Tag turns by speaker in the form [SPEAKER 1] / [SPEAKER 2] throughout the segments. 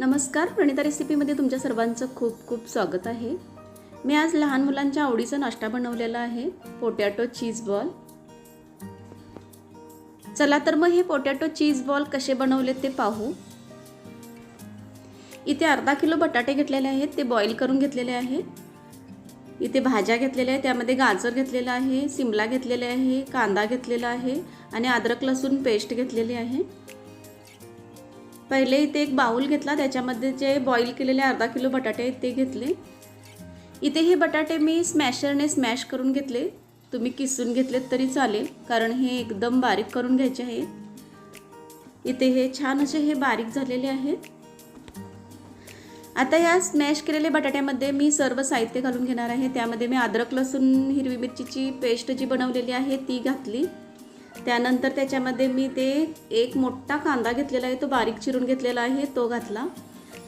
[SPEAKER 1] नमस्कार प्रणिता रेसिपीमध्ये तुमच्या सर्वांचं खूप खूप स्वागत आहे. मी आज लहान मुलांच्या आवडीचा नाश्ता बनवलेला आहे पोटॅटो चीज बॉल. चला तर मग हे पोटॅटो चीज बॉल कसे बनवले ते पाहू. इथे अर्धा किलो बटाटे घेतलेले आहेत ते बॉईल करून घेतलेले आहे इथे भाज्या घेतलेल्या आहेत त्यामध्ये गाजर घेतलेलं आहे सिमला घेतलेले आहे कांदा घेतलेला आहे आणि अद्रक लसूण पेस्ट घेतलेली आहे. पहिले इथे एक बाऊल घेतला त्याच्यामध्ये जे बॉईल केलेले अर्धा किलो बटाटे आहेत ते घेतले. इथे हे बटाटे मी स्मॅशरने स्मॅश करून घेतले. तुम्ही किसून घेतलेत तरी चालेल कारण हे एकदम बारीक करून घ्यायचे आहे. इथे हे छान असे हे बारीक झालेले आहेत. आता या स्मॅश केलेल्या बटाट्यामध्ये मी सर्व साहित्य घालून घेणार आहे. त्यामध्ये मी अद्रक लसूण हिरवी मिरचीची पेस्ट जी बनवलेली आहे ती घातली. त्यानंतर त्याच्यामध्ये मी ते एक मोठा कांदा घेतलेला आहे तो बारीक चिरून घेतलेला आहे तो घातला.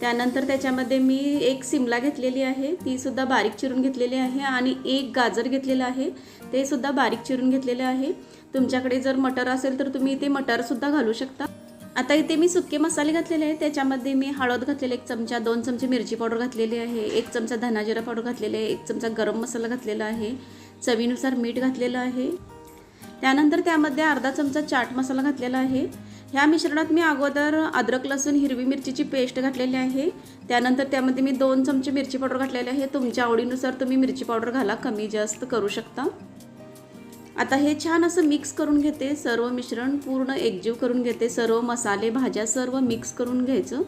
[SPEAKER 1] त्यानंतर त्याच्यामध्ये मी एक सिमला घेतलेली आहे तीसुद्धा बारीक चिरून घेतलेली आहे आणि एक गाजर घेतलेलं आहे ते सुद्धा बारीक चिरून घेतलेले आहे. तुमच्याकडे जर मटर असेल तर तुम्ही इथे मटरसुद्धा घालू शकता. आता इथे मी सुके मसाले घातलेले आहे त्याच्यामध्ये मी हळद घातलेले एक चमचा दोन चमचे मिरची पावडर घातलेली आहे एक चमचा धनाजिरा पावडर घातलेले आहे एक चमचा गरम मसाला घातलेला आहे चवीनुसार मीठ घातलेलं आहे. त्यानंतर त्यामध्ये अर्धा चमचा चाट मसाला घातलेला आहे. ह्या मिश्रणात मी अगोदर अद्रक लसूण हिरवी मिरचीची पेस्ट घातलेली आहे. त्यानंतर त्यामध्ये मी दोन चमचे मिरची पावडर घातलेले आहे. तुमच्या आवडीनुसार तुम्ही मिरची पावडर घाला कमी जास्त करू शकता. आता हे छान असं मिक्स करून घेते. सर्व मिश्रण पूर्ण एकजीव करून घेते. सर्व मसाले भाज्या सर्व मिक्स करून घ्यायचं.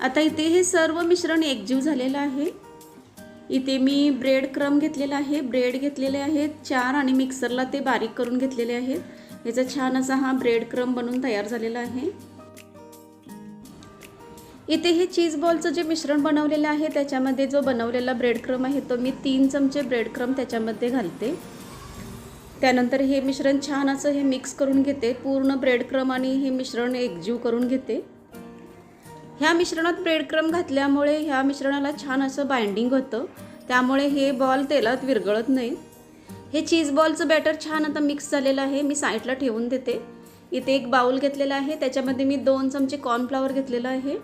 [SPEAKER 1] आता इथे हे सर्व मिश्रण एकजीव झालेलं आहे. इथे मी ब्रेड क्रम घेतलेला आहे. ब्रेड घेतलेले आहेत चार आणि मिक्सरला ते बारीक करून घेतलेले आहेत. याचा छान असा हा ब्रेड क्रम बनून तयार झालेला आहे. इथे हे चीज बॉलचं जे मिश्रण बनवलेलं आहे त्याच्यामध्ये जो बनवलेला ब्रेड क्रम आहे तो मी तीन चमचे ब्रेड क्रम त्याच्यामध्ये घालते. त्यानंतर हे मिश्रण छान असं हे मिक्स करून घेते. पूर्ण ब्रेड क्रम आणि हे मिश्रण एकजीव करून घेते. ह्या मिश्रणात ब्रेडक्रम घातल्यामुळे ह्या मिश्रणाला छान असं बाइंडिंग होतं. त्यामुळे हे बॉल तेलात विरघळत नाही. हे चीज बॉलचं बॅटर छान आता मिक्स झालेलं आहे. मी साईडला ठेवून देते. इथे एक बाऊल घेतलेला आहे. त्याच्यामध्ये मी दोन चमचे कॉर्नफ्लावर घेतलेलं आहे.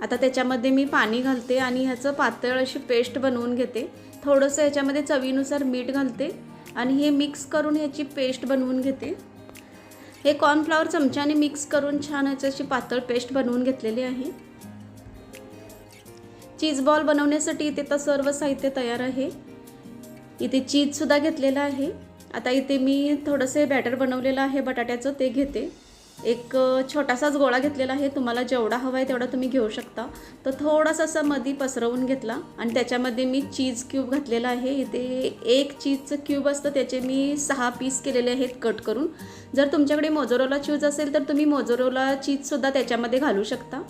[SPEAKER 1] आता त्याच्यामध्ये मी पाणी घालते आणि ह्याचं पातळ अशी पेस्ट बनवून घेते. थोडंसं ह्याच्यामध्ये चवीनुसार मीठ घालते आणि हे मिक्स करून ह्याची पेस्ट बनवून घेते. हे कॉर्नफ्लावर चमच्याने मिक्स करून छान ह्याची पातळ पेस्ट बनवून घेतलेली आहे. चीज बॉल बनवण्यासाठी इथे तर सर्व साहित्य तयार आहे. इथे चीजसुद्धा घेतलेलं आहे. आता इथे मी थोडंसं बॅटर बनवलेलं आहे बटाट्याचं ते घेते. एक छोटासाच गोळा घेतलेला आहे. तुम्हाला जेवढा हवा आहे तेवढा तुम्ही घेऊ शकता. तर थोडासा असा मधी पसरवून घेतला आणि त्याच्यामध्ये मी चीज क्यूब घातलेला आहे. इथे एक चीजचं क्यूब असतं त्याचे मी सहा पीस केलेले आहेत कट करून. जर तुमच्याकडे मोजोरोला चीज असेल तर तुम्ही मोजोरोला चीजसुद्धा त्याच्यामध्ये घालू शकता.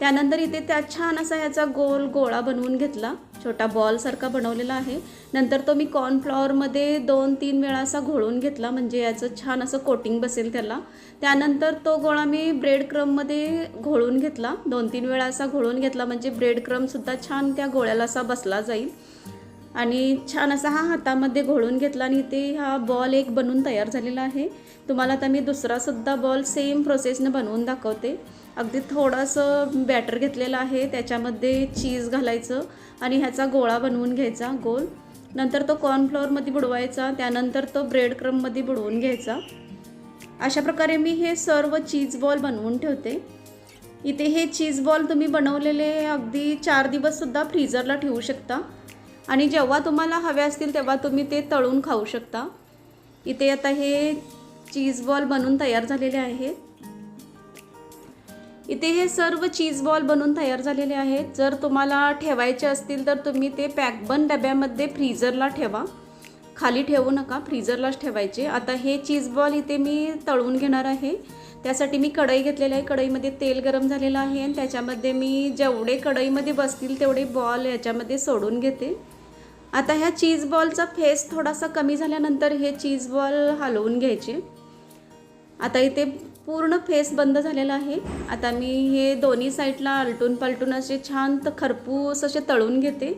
[SPEAKER 1] त्यानंतर इथे त्या छान असा ह्याचा गोल गोळा बनवून घेतला. छोटा बॉलसारखा बनवलेला आहे. नंतर तो मी कॉर्नफ्लॉवरमध्ये दोन तीन वेळा असा घोळून घेतला. म्हणजे याचं छान असं कोटिंग बसेल त्याला. त्यानंतर तो गोळा मी ब्रेड क्रममध्ये घोळून घेतला. दोन तीन वेळा असा घोळून घेतला. म्हणजे ब्रेड क्रमसुद्धा छान त्या गोळ्याला असा बसला जाईल. आणि छान असा हा हातामध्ये घोळून घेतला आणि ते हा बॉल एक बनवून तयार झालेला आहे. तुम्हाला आता मी दुसरासुद्धा बॉल सेम प्रोसेसनं बनवून दाखवते. अगदी थोडंसं बॅटर घेतलेलं आहे त्याच्यामध्ये चीज घालायचं आणि ह्याचा गोळा बनवून घ्यायचा गोल. नंतर तो कॉर्नफ्लॉवरमध्ये बुडवायचा त्यानंतर तो ब्रेड क्रममध्ये बुडवून घ्यायचा. अशा प्रकारे मी हे सर्व चीज बॉल बनवून ठेवते. इथे हे चीज बॉल तुम्ही बनवलेले अगदी चार दिवससुद्धा फ्रीजरला ठेवू शकता. आणि जेव्हा तुम्हाला हवे असतील तेव्हा तुम्ही ते तळून खाऊ शकता. इथे आता हे चीज बॉल बनून तयार झालेले आहेत इथे हे सर्व चीज बॉल बनून तयार झालेले आहेत. जर तुम्हाला ठेवायचे असतील तर तुम्ही ते पॅकबन डब्यामध्ये फ्रीजरला ठेवा. खाली ठेवू नका फ्रीजरलाच ठेवायचे. आता हे चीज बॉल इथे मी तळून घेणार आहे. त्यासाठी मी कढई घेतलेली आहे. कढईमध्ये तेल गरम झालेलं आहे आणि त्याच्यामध्ये मी जेवढे कढईमध्ये बसतील तेवढे बॉल याच्यामध्ये सोडून घेते. आता ह्या चीज बॉलचा फेस थोडासा कमी झाल्यानंतर हे चीज बॉल हलवून घ्यायचे. आता इथे पूर्ण फेस बंद झालेला आहे. आता मी हे दोन्ही साईडला आलटून पालटून असे छान तर खरपूस असे तळून घेते.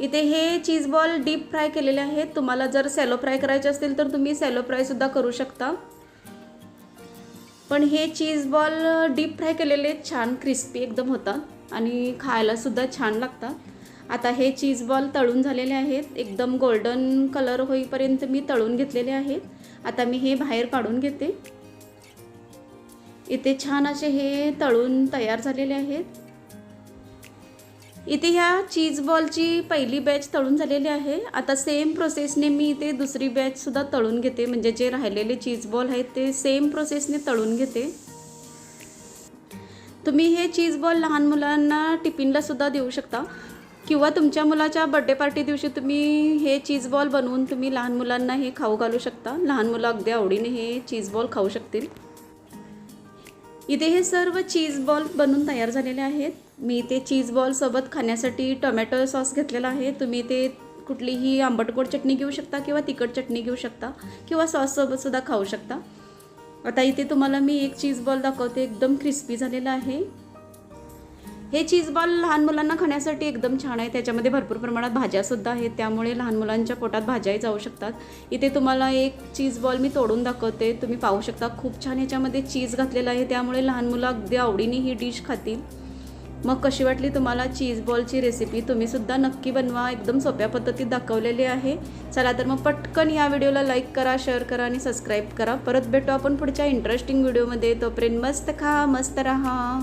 [SPEAKER 1] इथे हे चीज बॉल डीप फ्राय केलेले आहेत तुम्हाला जर सॅलो फ्राय करायचे असतील तर तुम्ही सॅलो फ्रायसुद्धा करू शकता. पण हे चीज बॉल डीप फ्राय केलेले छान क्रिस्पी एकदम होतात आणि खायलासुद्धा छान लागतात आता हे चीज बॉल तळून झालेले आहेत. एकदम गोल्डन कलर होईपर्यंत मी तळून घेतलेले आहेत. आता मी हे बाहेर काढून घेते. इथे छान असे हे तळून तयार झालेले आहेत. इथे ह्या चीज बॉलची पहिली बॅच तळून झालेली आहे. आता सेम प्रोसेसने मी इथे दुसरी बॅचसुद्धा तळून घेते. म्हणजे जे राहिलेले चीज बॉल आहेत ते सेम प्रोसेसने तळून घेते. तुम्ही हे चीज बॉल लहान मुलांना टिफिनलासुद्धा देऊ शकता. किंवा तुमच्या मुलाच्या बड्डे पार्टी दिवशी तुम्ही हे चीज बॉल बनवून तुम्ही लहान मुलांना हे खाऊ घालू शकता. लहान मुलं अगदी आवडीने हे चीज बॉल खाऊ शकतील. इथे हे सर्व चीज बॉल बनून तयार झालेले आहेत. मी ते चीज बॉलसोबत खाण्यासाठी टोमॅटो सॉस घेतलेला आहे. तुम्ही ते कुठलीही आंबटगोड चटणी घेऊ शकता किंवा तिखट चटणी घेऊ शकता किंवा सॉससोबत सुद्धा खाऊ शकता. आता इथे तुम्हाला मी एक चीज बॉल दाखवते. एकदम क्रिस्पी झालेला आहे. हे चीज बॉल लहान मुलांना खाण्यासाठी एकदम छान आहे. त्याच्यामध्ये भरपूर प्रमाणात भाज्यासुद्धा आहेत. त्यामुळे लहान मुलांच्या पोटात भाज्याही जाऊ शकतात. इथे तुम्हाला एक चीज बॉल मी तोडून दाखवते. तुम्ही पाहू शकता खूप छान ह्याच्यामध्ये चीज घातलेला आहे. त्यामुळे लहान मुलं अगदी आवडीने ही डिश खातील. मग कशी वाटली तुम्हाला चीज बॉलची रेसिपी तुम्हीसुद्धा नक्की बनवा. एकदम सोप्या पद्धतीत दाखवलेली आहे. चला तर मग पटकन या व्हिडिओला लाईक करा शेअर करा आणि सबस्क्राईब करा. परत भेटू आपण पुढच्या इंटरेस्टिंग व्हिडिओमध्ये तोपर्यंत मस्त खा मस्त राहा.